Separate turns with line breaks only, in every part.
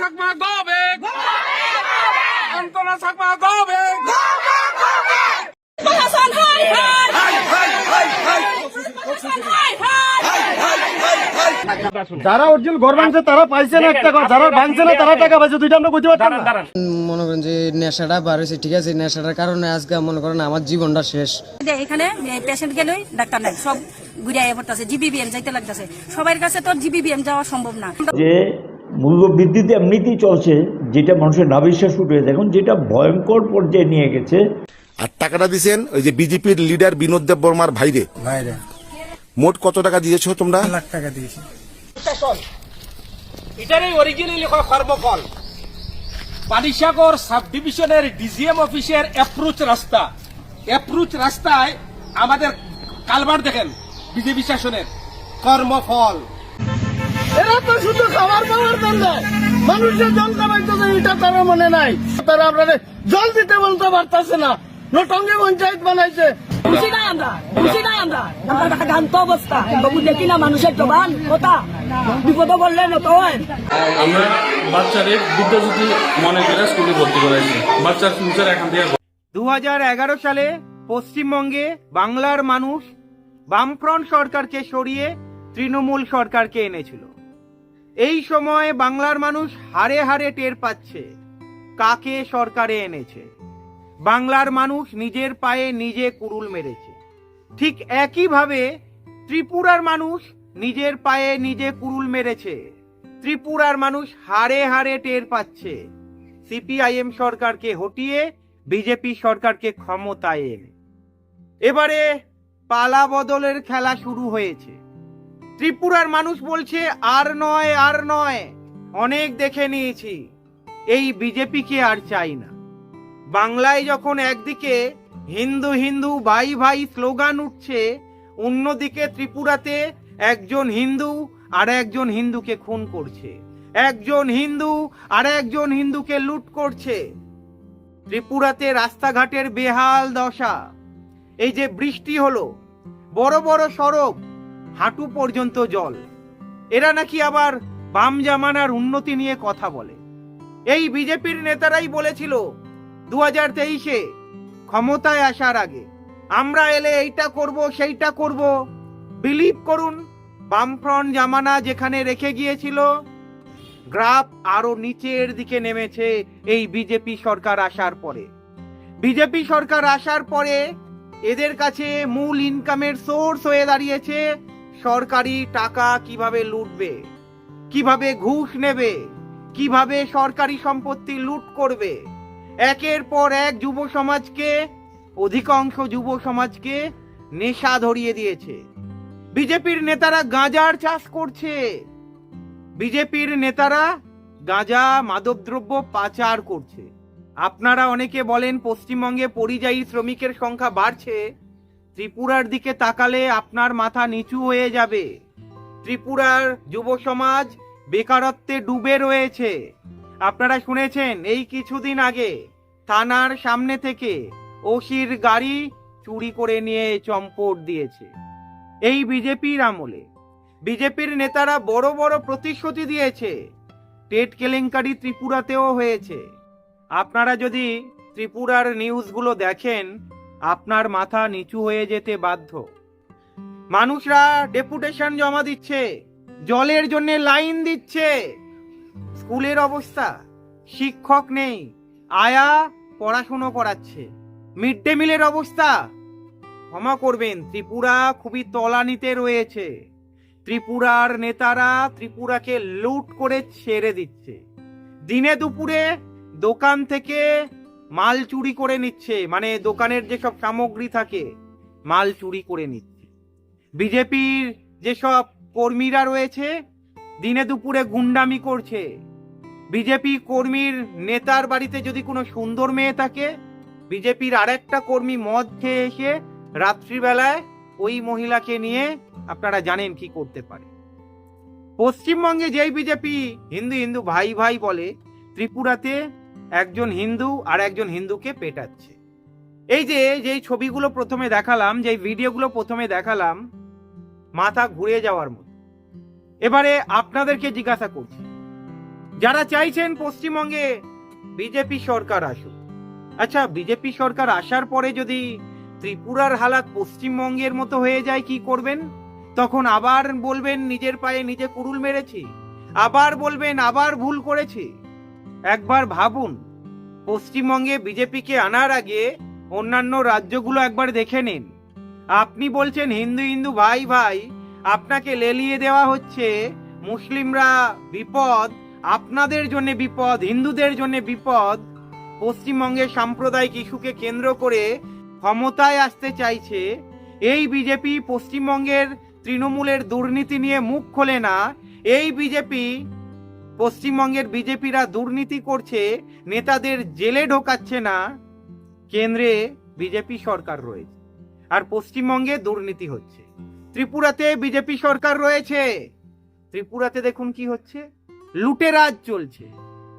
সাকমা গবে অন্তনা সাকমা গবে
প্রশাসন হাই হাই। হাই হাই।
যারা অরিজিনাল ঘর ভাঙছে তারা পাইছে না একটা কথা যারা ভাঙছে না তারা টাকা পাইছে। দুইটা আমরা বুঝতে পারতাম না।
মনে করেন যে নেশাটা বার হয়েছে ঠিক আছে? নেশাটার কারণে আজকে মনে করেন আমার জীবনটা শেষ।
এখানে পেশেন্ট গেলেই ডাক্তার নাই। সব ঘুরিয়ে পড়তেছে জিবিবিএম যাইতে লাগতেছে। সবার কাছে তো জিবিবিএম যাওয়া সম্ভব না।
যে মূল্য বৃদ্ধিতে এমনিতেই চলছে যেটা মানুষের নাবিশ্বাস উঠে দেখুন যেটা ভয়ঙ্কর পর্যায়ে নিয়ে গেছে।
আর টাকাটা দিছেন ওই যে বিজেপির লিডার বিনোদ দেব বর্মার ভাইরে।
বাইরে
মোট কত টাকা দিয়েছ তোমরা?
লাখ টাকা দিয়েছি।
এটারই অরিজিনালি কর্মফল। পানিসাগর সাব ডিভিশনের ডিজিএম অফিসের অ্যাপ্রোচ রাস্তা। অ্যাপ্রোচ রাস্তায় আমাদের কালবার দেখেন বিজেপি শাসনের। কর্মফল।
এরা তো শুধু খাবার পাওয়ার জন্য। মানুষের জল কামাইতেছে এটা তারা মনে নাই। তারা আপনাদের জল দিতে বলতে পারতেছে না। নটঙ্গে পঞ্চায়েত বানাইছে।
খুশি নাই আমরা খুশি নাই আমরা। আমরা টাকা গান্ত অবস্থা। বাবু দেখি না মানুষের জবান কথা। বিপদ বললে নত হয়।
আমরা বাচ্চাদের মনে করে স্কুলে ভর্তি করাইছি। বাচ্চার ফিউচার এখান থেকে
দু সালে পশ্চিমবঙ্গে বাংলার মানুষ বামফ্রন্ট সরকারকে সরিয়ে তৃণমূল সরকারকে এনেছিল। এই সময় বাংলার মানুষ হারে হারে টের পাচ্ছে কাকে সরকারে এনেছে। বাংলার মানুষ নিজের পায়ে নিজে কুরুল মেরেছে। ঠিক একইভাবে ত্রিপুরার মানুষ নিজের পায়ে নিজে কুরুল মেরেছে। ত্রিপুরার মানুষ হারে হারে টের পাচ্ছে। সিপিআইএম সরকারকে হটিয়ে বিজেপি সরকারকে ক্ষমতায় এনে। এবারে পালা বদলের খেলা শুরু হয়েছে। ত্রিপুরার মানুষ বলছে, আর নয় আর নয়। অনেক দেখে নিয়েছি। এই বিজেপিকে আর চাই না। বাংলায় যখন একদিকে হিন্দু হিন্দু, ভাই ভাই স্লোগান উঠছে, অন্যদিকে ত্রিপুরাতে একজন হিন্দু আর একজন হিন্দুকে খুন করছে। একজন হিন্দু আর একজন হিন্দুকে লুট করছে। ত্রিপুরাতে রাস্তাঘাটের বেহাল দশা। এই যে বৃষ্টি হলো, বড় বড় সড়ক হাঁটু পর্যন্ত জল। এরা নাকি আবার বাম জামানার উন্নতি নিয়ে কথা বলে। এই বিজেপির নেতারাই বলেছিল দু হাজার তেইশে ক্ষমতায় আসার আগে আমরা এলে এইটা করব, সেইটা করব। বিলিভ করুন, বামফ্রন্ট জামানা যেখানে রেখে গিয়েছিল, গ্রাফ আরও নিচের দিকে নেমেছে এই বিজেপি সরকার আসার পরে। বিজেপি সরকার আসার পরে এদের কাছে মূল ইনকামের সোর্স হয়ে দাঁড়িয়েছে সরকারি টাকা কীভাবে লুটবে? কীভাবে ঘুষ নেবে? কীভাবে সরকারি সম্পত্তি লুট করবে? একের পর এক যুব সমাজকে, অধিকাংশ যুব সমাজকে নেশা ধরিয়ে দিয়েছে। বিজেপির নেতারা গাঁজার চাষ করছে। বিজেপির নেতারা গাঁজা, মাদকদ্রব্য পাচার করছে। আপনারা অনেকে বলেন পশ্চিমবঙ্গে পরিযায়ী শ্রমিকের সংখ্যা বাড়ছে। ত্রিপুরার দিকে তাকালে আপনার মাথা নিচু হয়ে যাবে। ত্রিপুরার যুব সমাজ বেকারত্বে ডুবে রয়েছে। আপনারা শুনেছেন এই কিছুদিন আগে থানার সামনে থেকে ওসির গাড়ি চুরি করে নিয়ে চম্পট দিয়েছে। এই বিজেপির আমলে। বিজেপির নেতারা বড় বড় প্রতিশ্রুতি দিয়েছে। টেট কেলেঙ্কারি ত্রিপুরাতেও হয়েছে। আপনারা যদি ত্রিপুরার নিউজগুলো দেখেন আপনার মাথা নিচু হয়ে যেতে বাধ্য। মানুষরা ডেপুটেশন জমা দিচ্ছে, জলের জন্য লাইন দিচ্ছে। স্কুলের অবস্থা, শিক্ষক নেই, আয়া পড়াশুনো করাচ্ছে। মিড ডে মিলের অবস্থা, ক্ষমা করবেন, ত্রিপুরা খুবই তলানিতে রয়েছে। ত্রিপুরার নেতারা ত্রিপুরাকে লুট করে ছেড়ে দিচ্ছে। দিনে দুপুরে দোকান থেকে মাল চুরি করে নিচ্ছে মানে দোকানের যেসব সামগ্রী থাকে, মাল চুরি করে নিচ্ছে। বিজেপির যেসব কর্মীরা রয়েছে, দিনে দুপুরে গুন্ডামি করছে। বিজেপি কর্মীর নেতার বাড়িতে যদি কোনো সুন্দর মেয়ে থাকে, বিজেপির আরেকটা কর্মী মদ খেয়ে এসে রাত্রিবেলায় ওই মহিলাকে নিয়ে আপনারা জানেন কি করতে পারে। পশ্চিমবঙ্গে যেই বিজেপি হিন্দু হিন্দু ভাই ভাই বলে, ত্রিপুরাতে একজন হিন্দু আর একজন হিন্দুকে পেটাচ্ছে। এই যে, যেই ছবিগুলো প্রথমে দেখালাম, যেই ভিডিওগুলো প্রথমে দেখালাম, মাথা ঘুরে যাওয়ার মতো। এবারে আপনাদেরকে জিজ্ঞাসা করছি, যারা চাইছেন পশ্চিমবঙ্গে বিজেপি সরকার আসুক আচ্ছা বিজেপি সরকার আসার পরে যদি ত্রিপুরার হালাত পশ্চিমবঙ্গের মতো হয়ে যায়, কি করবেন? তখন আবার বলবেন, নিজের পায়ে নিজে কুড়ুল মেরেছি, আবার বলবেন, আবার ভুল করেছি। একবার ভাবুন, পশ্চিমবঙ্গে বিজেপিকে আনার আগে অন্যান্য রাজ্যগুলো একবার দেখে নিন। আপনি বলছেন, হিন্দু হিন্দু, ভাই ভাই, আপনাকে লেলিয়ে দেওয়া হচ্ছে, মুসলিমরা বিপদ, আপনাদের জন্য বিপদ, হিন্দুদের জন্য বিপদ। পশ্চিমবঙ্গের সাম্প্রদায়িক ইস্যুকে কেন্দ্র করে ক্ষমতায় আসতে চাইছে। এই বিজেপি পশ্চিমবঙ্গের তৃণমূলের দুর্নীতি নিয়ে মুখ খোলে না। এই বিজেপি পশ্চিমবঙ্গের বিজেপিরা দুর্নীতি করছে, নেতাদের জেলে ঢোকাচ্ছে না, কেন্দ্রে বিজেপি সরকার রয়েছে। আর পশ্চিমবঙ্গে দুর্নীতি হচ্ছে। ত্রিপুরাতে বিজেপি সরকার রয়েছে। ত্রিপুরাতে দেখুন কি হচ্ছে। লুটেরাজ চলছে।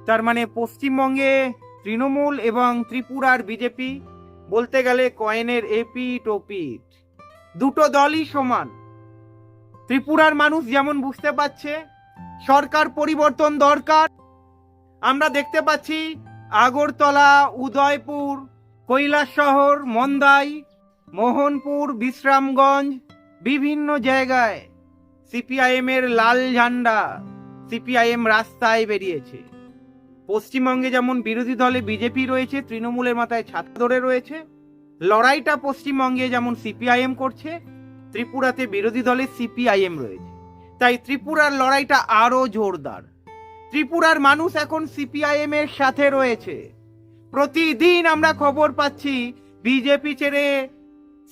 তার মানে পশ্চিমবঙ্গে তৃণমূল এবং ত্রিপুরার বিজেপি বলতে গেলে কয়েনের এপিট ও পিট দুটো দলই সমান। ত্রিপুরার মানুষ যেমন বুঝতে পারছে সরকার পরিবর্তন দরকার। আমরা দেখতে পাচ্ছি আগরতলা, উদয়পুর কৈলাসশহর মন্দাই, মোহনপুর, বিশ্রামগঞ্জ, বিভিন্ন জায়গায় সিপিআইএম এর লাল ঝান্ডা, সিপিআইএম রাস্তায় বেরিয়েছে। পশ্চিমবঙ্গে যেমন বিরোধী দলে বিজেপি রয়েছে, তৃণমূলের মাথায় ছাতা ধরে রয়েছে, লড়াইটা পশ্চিমবঙ্গে যেমন সিপিআইএম করছে, ত্রিপুরাতে বিরোধী দলে সিপিআইএম রয়েছে। তাই ত্রিপুরার লড়াইটা আরও জোরদার। ত্রিপুরার মানুষ এখন সিপিআইএম এর সাথে রয়েছে। প্রতিদিন আমরা খবর পাচ্ছি, বিজেপি ছেড়ে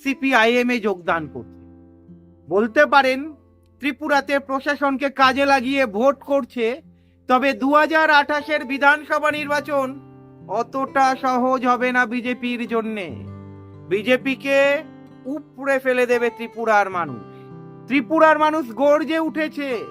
সিপিআইএম এ যোগদান করছে। বলতে পারেন, ত্রিপুরাতে প্রশাসনকে কাজে লাগিয়ে ভোট করছে, তবে দু হাজার আঠাশের বিধানসভা নির্বাচন অতটা সহজ হবে না বিজেপির জন্যে। বিজেপিকে উপড়ে ফেলে দেবে ত্রিপুরার মানুষ। ত্রিপুরার মানুষ গর্জে উঠেছে।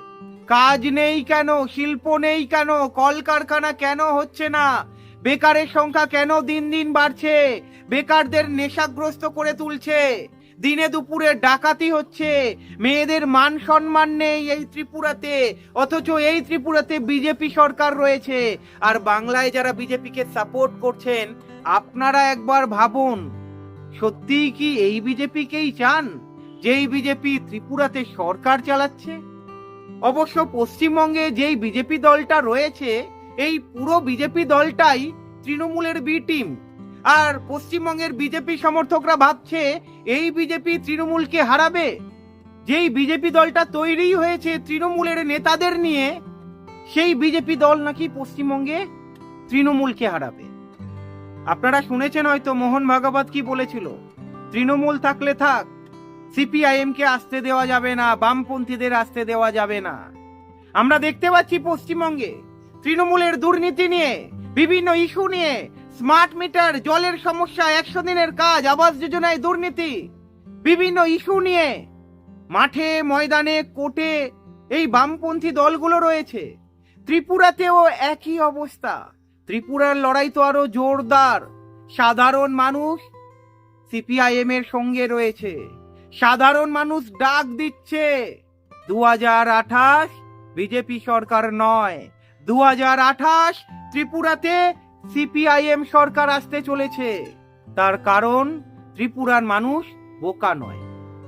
কাজ নেই কেন? শিল্প নেই কেন? কলকারখানা কেন হচ্ছে না? বেকারের সংখ্যা কেন দিন দিন বাড়ছে? বেকারদের নেশাগ্রস্ত করে তুলছে। দিনে দুপুরে ডাকাতি হচ্ছে। মেয়েদের মান সম্মান নেই এই ত্রিপুরাতে। অথচ এই ত্রিপুরাতে বিজেপি সরকার রয়েছে। আর বাংলায় যারা বিজেপিকে সাপোর্ট করছেন, আপনারা একবার ভাবুন, সত্যিই কি এই বিজেপিকেই চান? যেই বিজেপি ত্রিপুরাতে সরকার চালাচ্ছে, অবশ্য পশ্চিমবঙ্গে যেই বিজেপি দলটা রয়েছে, এই পুরো বিজেপি দলটাই তৃণমূলের বি টিম আর পশ্চিমবঙ্গের বিজেপি সমর্থকরা ভাবছে, এই বিজেপি তৃণমূলকে হারাবে? যেই বিজেপি দলটা তৈরি হয়েছে তৃণমূলের নেতাদের নিয়ে, সেই বিজেপি দল নাকি পশ্চিমবঙ্গে তৃণমূলকে হারাবে? আপনারা শুনেছেন হয়তো, মোহন ভাগবত কি বলেছিল? তৃণমূল থাকলে থাক সিপিআইএম কে আসতে দেওয়া যাবে না, বামপন্থীদের আসতে দেওয়া যাবে না। আমরা দেখতে পাচ্ছি পশ্চিমবঙ্গে তৃণমূলের দুর্নীতি নিয়ে, বিভিন্ন ইস্যু নিয়ে, স্মার্ট মিটার, জলের সমস্যা, একশো দিনের কাজ, আবাস যোজনায় দুর্নীতি, বিভিন্ন ইস্যু নিয়ে মাঠে, ময়দানে কোটে এই বামপন্থী দলগুলো রয়েছে। ত্রিপুরাতেও একই অবস্থা। ত্রিপুরার লড়াই তো আরও জোরদার, সাধারণ মানুষ সিপিআইএম এর সঙ্গে রয়েছে। সাধারণ মানুষ ডাক দিচ্ছে। দু হাজার আঠাশ বিজেপি সরকার নয়। দু হাজার আঠাশ ত্রিপুরাতে সিপিআইএম সরকার আসতে চলেছে। তার কারণ, ত্রিপুরার মানুষ বোকা নয়।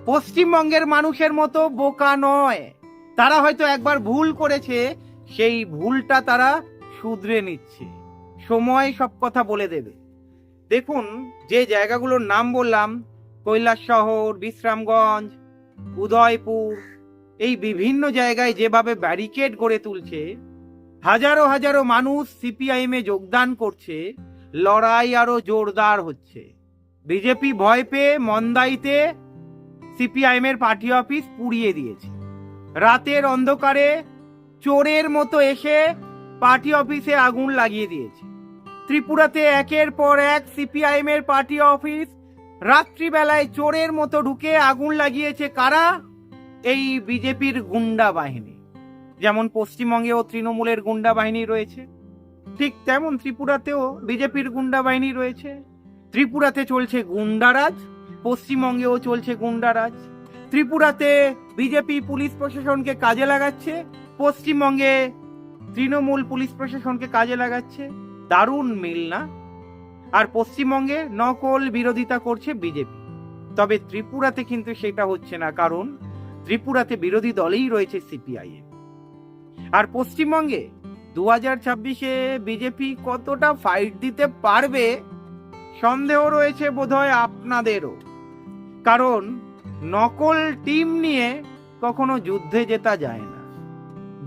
পশ্চিমবঙ্গের মানুষের মতো বোকা নয়। তারা হয়তো একবার ভুল করেছে, সেই ভুলটা তারা শুধরে নিচ্ছে। সময় সব কথা বলে দেবে। দেখুন, যে জায়গাগুলোর নাম বললাম কৈলাস শহর, বিশ্রামগঞ্জ, উদয়পুর, এই বিভিন্ন জায়গায় যেভাবে ব্যারিকেড গড়ে তুলছে, হাজারো হাজারো মানুষ সিপিআইএম এ যোগদান করছে, লড়াই আরও জোরদার হচ্ছে। বিজেপি ভয় পেয়ে মন্দাইতে সিপিআইএম এর পার্টি অফিস পুড়িয়ে দিয়েছে। রাতের অন্ধকারে চোরের মতো এসে পার্টি অফিসে আগুন লাগিয়ে দিয়েছে। ত্রিপুরাতে একের পর এক সিপিআইএম এর পার্টি অফিস রাত্রিবেলায় চোরের মতো ঢুকে আগুন লাগিয়েছে কারা? এই বিজেপির গুন্ডা বাহিনী। যেমন পশ্চিমবঙ্গেও তৃণমূলের গুন্ডা বাহিনী রয়েছে, ঠিক তেমন ত্রিপুরাতেও বিজেপির গুন্ডা বাহিনী রয়েছে। ত্রিপুরাতে চলছে গুন্ডারাজ, পশ্চিমবঙ্গেও চলছে গুন্ডারাজ। ত্রিপুরাতে বিজেপি পুলিশ প্রশাসনকে কাজে লাগাচ্ছে, পশ্চিমবঙ্গে তৃণমূল পুলিশ প্রশাসনকে কাজে লাগাচ্ছে। দারুণ মিল না? আর পশ্চিমবঙ্গে নকল বিরোধিতা করছে বিজেপি। তবে ত্রিপুরাতে কিন্তু সেটা হচ্ছে না, কারণ ত্রিপুরাতে বিরোধী দলেই রয়েছে সিপিআইএম আর পশ্চিমবঙ্গে দু হাজার ছাব্বিশে বিজেপি কতটা ফাইট দিতে পারবে, সন্দেহ রয়েছে বোধহয় আপনাদেরও। কারণ নকল টিম নিয়ে কখনো যুদ্ধে জেতা যায় না।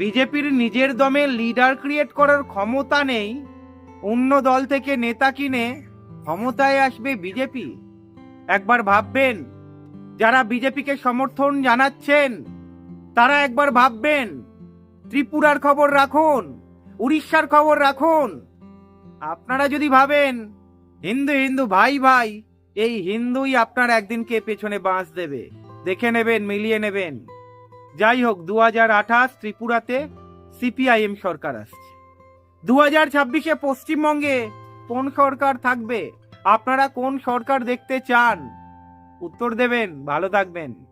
বিজেপির নিজের দমে লিডার ক্রিয়েট করার ক্ষমতা নেই অন্য দল থেকে নেতা কিনে ক্ষমতায় আসবে বিজেপি? একবার ভাববেন, যারা বিজেপিকে সমর্থন জানাচ্ছেন, তারা একবার ভাববেন, ত্রিপুরার খবর রাখুন, উড়িষ্যার খবর রাখুন। আপনারা যদি ভাবেন, হিন্দু হিন্দু, ভাই ভাই, এই হিন্দুই আপনার একদিনকে পেছনে বাঁশ দেবে। দেখে নেবেন, মিলিয়ে নেবেন। যাই হোক দু ত্রিপুরাতে সিপিআইএম সরকার আসছে। দু হাজার ছাব্বিশে পশ্চিমবঙ্গে কোন সরকার থাকবে? আপনারা কোন সরকার দেখতে চান? উত্তর দেবেন, ভালো থাকবেন।